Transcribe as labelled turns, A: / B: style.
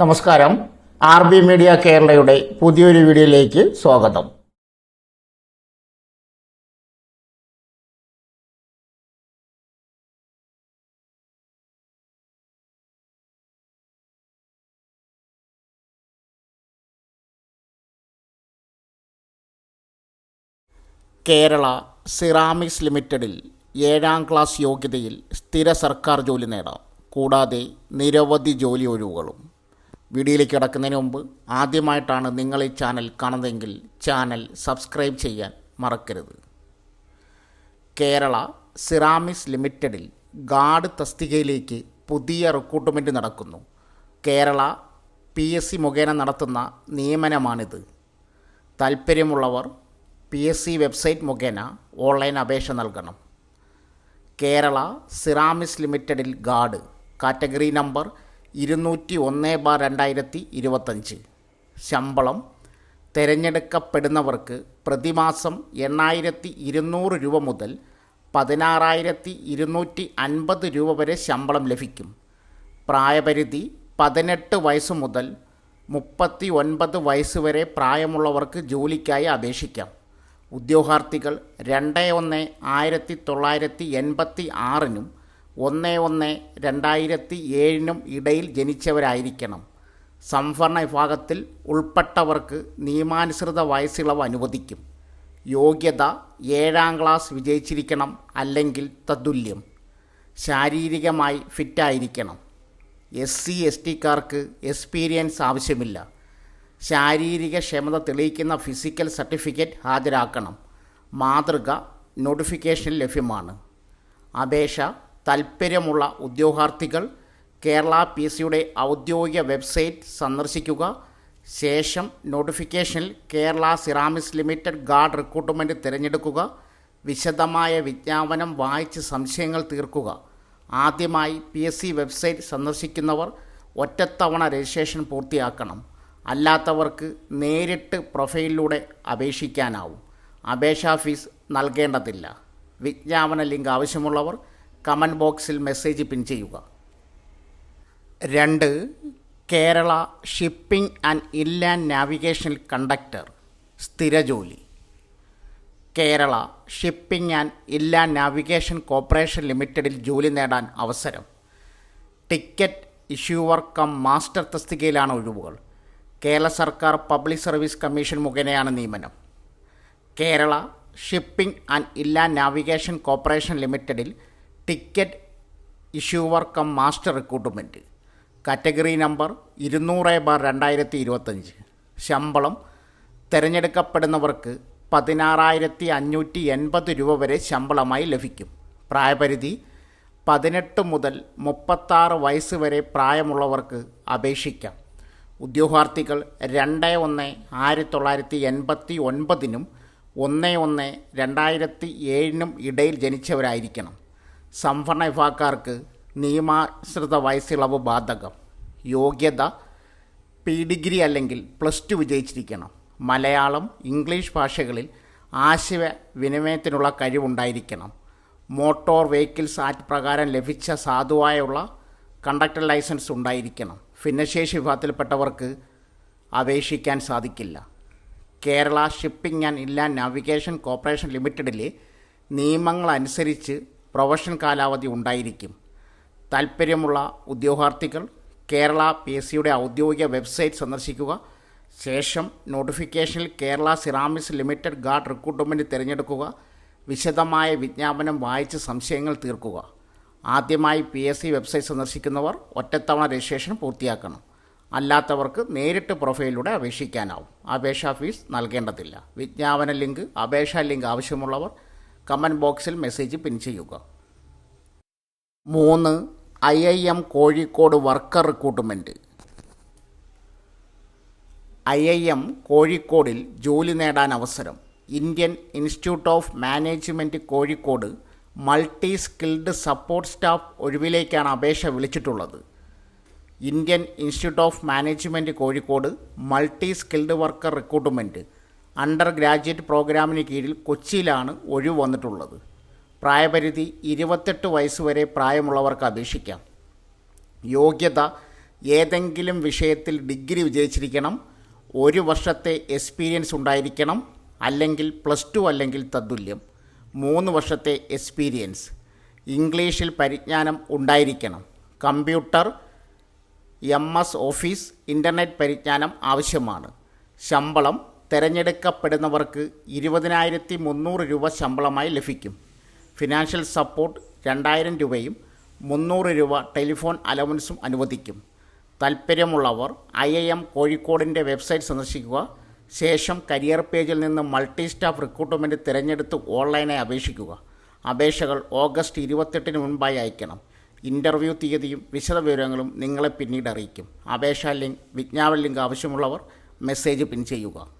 A: നമസ്കാരം. R B media കേരളയുടെ പുതിയൊരു വീഡിയോയിലേക്ക് സ്വാഗതം. കേരള സിറാമിക്സ് ലിമിറ്റഡിൽ ഏഴാം ക്ലാസ് യോഗ്യതയിൽ സ്ഥിര സർക്കാർ ജോലി നേടാം. കൂടാതെ നിരവധി ജോലി ഒഴിവുകളും. വീഡിയോയിലേക്ക് കിടക്കുന്നതിന് മുമ്പ് ആദ്യമായിട്ടാണ് നിങ്ങൾ ഈ ചാനൽ കാണുന്നതെങ്കിൽ ചാനൽ സബ്സ്ക്രൈബ് ചെയ്യാൻ മറക്കരുത്. കേരള സിറാമിസ് ലിമിറ്റഡിൽ ഗാർഡ് തസ്തികയിലേക്ക് പുതിയ റിക്രൂട്ട്മെന്റ് നടക്കുന്നു. കേരള പി എസ് സി മുഖേന നടത്തുന്ന നിയമനമാണിത്. താൽപ്പര്യമുള്ളവർ പി എസ് സി വെബ്സൈറ്റ് മുഖേന ഓൺലൈൻ അപേക്ഷ നൽകണം. കേരള സിറാമിസ് ലിമിറ്റഡിൽ ഗാർഡ്. കാറ്റഗറി നമ്പർ ഇരുന്നൂറ്റി ഒന്ന് ബാർ രണ്ടായിരത്തി ഇരുപത്തഞ്ച് ശമ്പളം തിരഞ്ഞെടുക്കപ്പെടുന്നവർക്ക് പ്രതിമാസം എണ്ണായിരത്തി ഇരുന്നൂറ് രൂപ മുതൽ പതിനാറായിരത്തി ഇരുന്നൂറ്റി അൻപത് രൂപ വരെ ശമ്പളം ലഭിക്കും. പ്രായപരിധി പതിനെട്ട് വയസ്സ് മുതൽ മുപ്പത്തി ഒൻപത് വയസ്സ് വരെ പ്രായമുള്ളവർക്ക് ജോലിക്കായി അപേക്ഷിക്കാം. ഉദ്യോഗാർത്ഥികൾ രണ്ട് ഒന്ന് ആയിരത്തി തൊള്ളായിരത്തി എൺപത്തി ആറിനും ഒന്ന് ഒന്ന് രണ്ടായിരത്തി ഏഴിനും ഇടയിൽ ജനിച്ചവരായിരിക്കണം. സംവരണ വിഭാഗത്തിൽ ഉൾപ്പെട്ടവർക്ക് നിയമാനുസൃത വയസ്സിളവ് അനുവദിക്കും. യോഗ്യത ഏഴാം ക്ലാസ് വിജയിച്ചിരിക്കണം അല്ലെങ്കിൽ തത്തുല്യം. ശാരീരികമായി ഫിറ്റായിരിക്കണം. എസ് സി എസ് ടിക്കാർക്ക് എക്സ്പീരിയൻസ് ആവശ്യമില്ല. ശാരീരിക ക്ഷമത തെളിയിക്കുന്ന ഫിസിക്കൽ സർട്ടിഫിക്കറ്റ് ഹാജരാക്കണം. മാതൃക നോട്ടിഫിക്കേഷൻ ലഭ്യമാണ്. അപേക്ഷ താൽപ്പര്യമുള്ള ഉദ്യോഗാർത്ഥികൾ കേരള പി സിയുടെ ഔദ്യോഗിക വെബ്സൈറ്റ് സന്ദർശിക്കുക. ശേഷം നോട്ടിഫിക്കേഷനിൽ Kerala ceramics limited guard recruitment തിരഞ്ഞെടുക്കുക. വിശദമായ വിജ്ഞാപനം വായിച്ച് സംശയങ്ങൾ തീർക്കുക. ആദ്യമായി പി എസ് സി വെബ്സൈറ്റ് സന്ദർശിക്കുന്നവർ ഒറ്റത്തവണ രജിസ്ട്രേഷൻ പൂർത്തിയാക്കണം. അല്ലാത്തവർക്ക് നേരിട്ട് പ്രൊഫൈലിലൂടെ അപേക്ഷിക്കാനാവും. അപേക്ഷാ ഫീസ് നൽകേണ്ടതില്ല. വിജ്ഞാപന ലിങ്ക് ആവശ്യമുള്ളവർ കമന്റ് ബോക്സിൽ മെസ്സേജ് പിൻ ചെയ്യുക. രണ്ട് Kerala shipping and inland navigation conductor സ്ഥിര ജോലി. Kerala shipping and inland navigation corporation ലിമിറ്റഡിൽ ജോലി നേടാൻ അവസരം. ടിക്കറ്റ് ഇഷ്യൂവർ കം മാസ്റ്റർ തസ്തികയിലാണ് ഒഴിവുകൾ. കേരള സർക്കാർ പബ്ലിക് സർവീസ് കമ്മീഷൻ മുഖേനയാണ് നിയമനം. Kerala shipping and inland navigation corporation ലിമിറ്റഡിൽ ticket issuer cum master recruitment. Category number ഇരുന്നൂറ് ബാർ രണ്ടായിരത്തി ഇരുപത്തഞ്ച് ശമ്പളം തിരഞ്ഞെടുക്കപ്പെടുന്നവർക്ക് പതിനാറായിരത്തി അഞ്ഞൂറ്റി എൺപത് രൂപ വരെ ശമ്പളമായി ലഭിക്കും. പ്രായപരിധി പതിനെട്ട് മുതൽ മുപ്പത്താറ് വയസ്സ് വരെ പ്രായമുള്ളവർക്ക് അപേക്ഷിക്കാം. ഉദ്യോഗാർത്ഥികൾ രണ്ട് ഒന്ന് ആയിരത്തി തൊള്ളായിരത്തി എൺപത്തി ഒൻപതിനും ഒന്ന് ഒന്ന് രണ്ടായിരത്തി ഏഴിനും ഇടയിൽ ജനിച്ചവരായിരിക്കണം. സംവരണ വിഭാഗക്കാർക്ക് നിയമാശ്രിത വയസ്സിളവ് ബാധകം. യോഗ്യത പി ഡിഗ്രി അല്ലെങ്കിൽ പ്ലസ് ടു വിജയിച്ചിരിക്കണം. മലയാളം ഇംഗ്ലീഷ് ഭാഷകളിൽ ആശയ വിനിമയത്തിനുള്ള കഴിവുണ്ടായിരിക്കണം. മോട്ടോർ വെഹിക്കിൾസ് ആക്ട് പ്രകാരം ലഭിച്ച സാധുവായുള്ള കണ്ടക്ടർ ലൈസൻസ് ഉണ്ടായിരിക്കണം. ഭിന്നശേഷി വിഭാഗത്തിൽപ്പെട്ടവർക്ക് അപേക്ഷിക്കാൻ സാധിക്കില്ല. Kerala shipping and inland navigation corporation ലിമിറ്റഡിലെ നിയമങ്ങളനുസരിച്ച് പ്രൊഫഷൻ കാലാവധി ഉണ്ടായിരിക്കും. താൽപ്പര്യമുള്ള ഉദ്യോഗാർത്ഥികൾ കേരള പി എസ് സിയുടെ ഔദ്യോഗിക വെബ്സൈറ്റ് സന്ദർശിക്കുക. ശേഷം നോട്ടിഫിക്കേഷനിൽ Kerala ceramics limited guard recruitment തിരഞ്ഞെടുക്കുക. വിശദമായ വിജ്ഞാപനം വായിച്ച് സംശയങ്ങൾ തീർക്കുക. ആദ്യമായി പി എസ് സി വെബ്സൈറ്റ് സന്ദർശിക്കുന്നവർ ഒറ്റത്തവണ രജിസ്ട്രേഷൻ പൂർത്തിയാക്കണം. അല്ലാത്തവർക്ക് നേരിട്ട് പ്രൊഫൈലിലൂടെ അപേക്ഷിക്കാനാവും. അപേക്ഷാ ഫീസ് നൽകേണ്ടതില്ല. വിജ്ഞാപന ലിങ്ക് അപേക്ഷാ ലിങ്ക് ആവശ്യമുള്ളവർ കമന്റ് ബോക്സിൽ മെസ്സേജ് പിൻ ചെയ്യുക. മൂന്ന് I I M Kozhikode worker recruitment I I M കോഴിക്കോടിൽ ജോലി നേടാൻ അവസരം. Indian institute of management Kozhikode multi skilled support staff ഒഴിവിലേക്കാണ് അപേക്ഷ വിളിച്ചിട്ടുള്ളത്. Indian institute of management Kozhikode multi skilled worker recruitment undergraduate പ്രോഗ്രാമിന് കീഴിൽ കൊച്ചിയിലാണ് ഒഴിവ് വന്നിട്ടുള്ളത്. പ്രായപരിധി ഇരുപത്തെട്ട് വയസ്സ് വരെ പ്രായമുള്ളവർക്ക് അപേക്ഷിക്കാം. യോഗ്യത ഏതെങ്കിലും വിഷയത്തിൽ ഡിഗ്രി വിജയിച്ചിരിക്കണം ഒരു വർഷത്തെ എക്സ്പീരിയൻസ് ഉണ്ടായിരിക്കണം അല്ലെങ്കിൽ പ്ലസ് ടു അല്ലെങ്കിൽ തത്തുല്യം മൂന്ന് വർഷത്തെ എക്സ്പീരിയൻസ് ഇംഗ്ലീഷിൽ പരിജ്ഞാനം ഉണ്ടായിരിക്കണം computer M S office internet പരിജ്ഞാനം ആവശ്യമാണ് ശമ്പളം തിരഞ്ഞെടുക്കപ്പെടുന്നവർക്ക് ഇരുപതിനായിരത്തി മുന്നൂറ് രൂപ ശമ്പളമായി ലഭിക്കും. ഫിനാൻഷ്യൽ സപ്പോർട്ട് രണ്ടായിരം രൂപയും മുന്നൂറ് രൂപ ടെലിഫോൺ അലവൻസും അനുവദിക്കും. താൽപ്പര്യമുള്ളവർ ഐ ഐ എം കോഴിക്കോടിന്റെ വെബ്സൈറ്റ് സന്ദർശിക്കുക. ശേഷം കരിയർ പേജിൽ നിന്ന് മൾട്ടി സ്റ്റാഫ് റിക്രൂട്ട്മെന്റ് തിരഞ്ഞെടുത്ത് ഓൺലൈനായി അപേക്ഷിക്കുക. അപേക്ഷകൾ ഓഗസ്റ്റ് ഇരുപത്തെട്ടിന് മുൻപായി അയക്കണം ഇന്റർവ്യൂ തീയതിയും വിശദവിവരങ്ങളും നിങ്ങളെ പിന്നീട് അറിയിക്കും. അപേക്ഷാ ലിങ്ക് വിജ്ഞാപന ലിങ്ക് ആവശ്യമുള്ളവർ മെസ്സേജ് പിൻ ചെയ്യുക.